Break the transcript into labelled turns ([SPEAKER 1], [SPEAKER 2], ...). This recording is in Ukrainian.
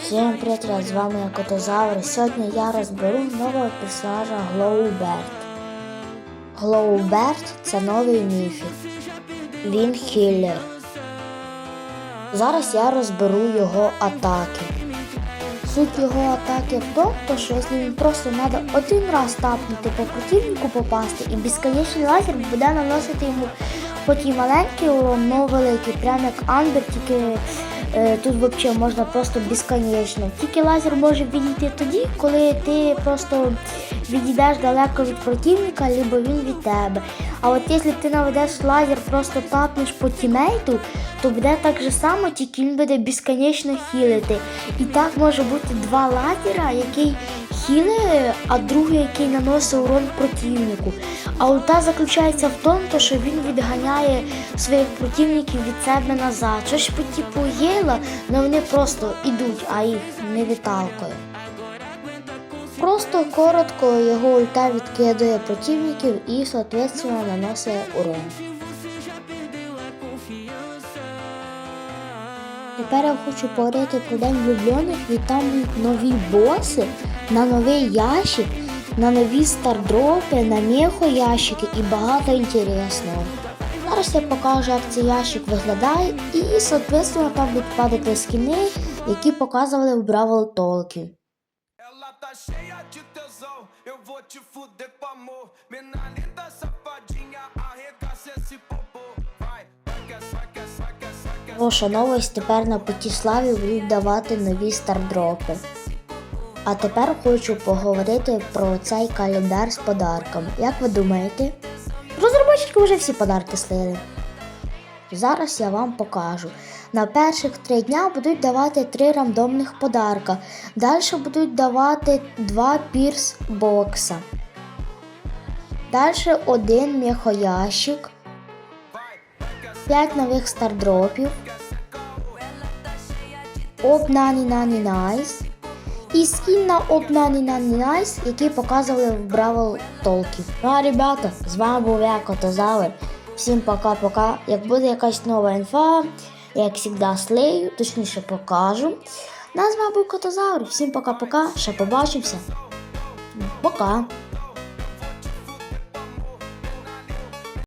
[SPEAKER 1] Всім привіт, з вами Котозавр. Сьогодні я розберу нового персонажа Глоуберт. Глоуберт це новий міфік. Він хіллер. Зараз я розберу його атаки. Суть його атаки тому, то що якщо він просто треба один раз тапнути по противнику попасти, і безконечний лазер буде наносити йому хоч і маленький урон, але великий, прямо як Амбер, тільки тут взагалі можна просто безконечно. Тільки лазер може відійти тоді, коли ти просто відійдеш далеко від противника, або він від тебе. А от якщо ти наведеш лазер, просто тапнеш по тімейту, то буде так же само, тільки він буде безконечно хілити. І так може бути два лазера, який хілить, а другий, який наносить урон противнику. А ульта заключається в тому, що він відганяє своїх противників від себе назад. Щось по типу Єла, але вони просто йдуть, а їх не відталкує. Просто коротко його ульта відкидує противників і, соответственно, наносить урон. Тепер я хочу поговорити про День влюблених, і там нові боси на новий ящик, на нові стардропи, на мехо ящики і багато інтересного. Зараз я покажу, як цей ящик виглядає, і, соответственно, там будуть падати скіни, які показували в Бравл
[SPEAKER 2] tesão, eu vou te fuder com amor. Mina linda, safadinha, arregaça esse popô.
[SPEAKER 1] Новость тепер на Путіславі будуть давати нові стардропи. А тепер хочу поговорити про цей календар з подарками. Як ви думаєте? Розробники вже всі подарки слили. Зараз я вам покажу. На перших три дня будуть давати три рандомних подарка. Далі будуть давати два пірс бокса. Далі один м'яхоящик. 5 нових стардропів. Оп Нані Нані Найс. І скін на Оп Нані Найс, який показували в Бравл Толкі. Ну а ребята, з вами був я Котозавр. Всім пока-пока. Як буде якась нова інфа, я, як завжди слею, точніше покажу. А з вами був Котозавр. Всім пока-пока. Ще побачимося. Пока.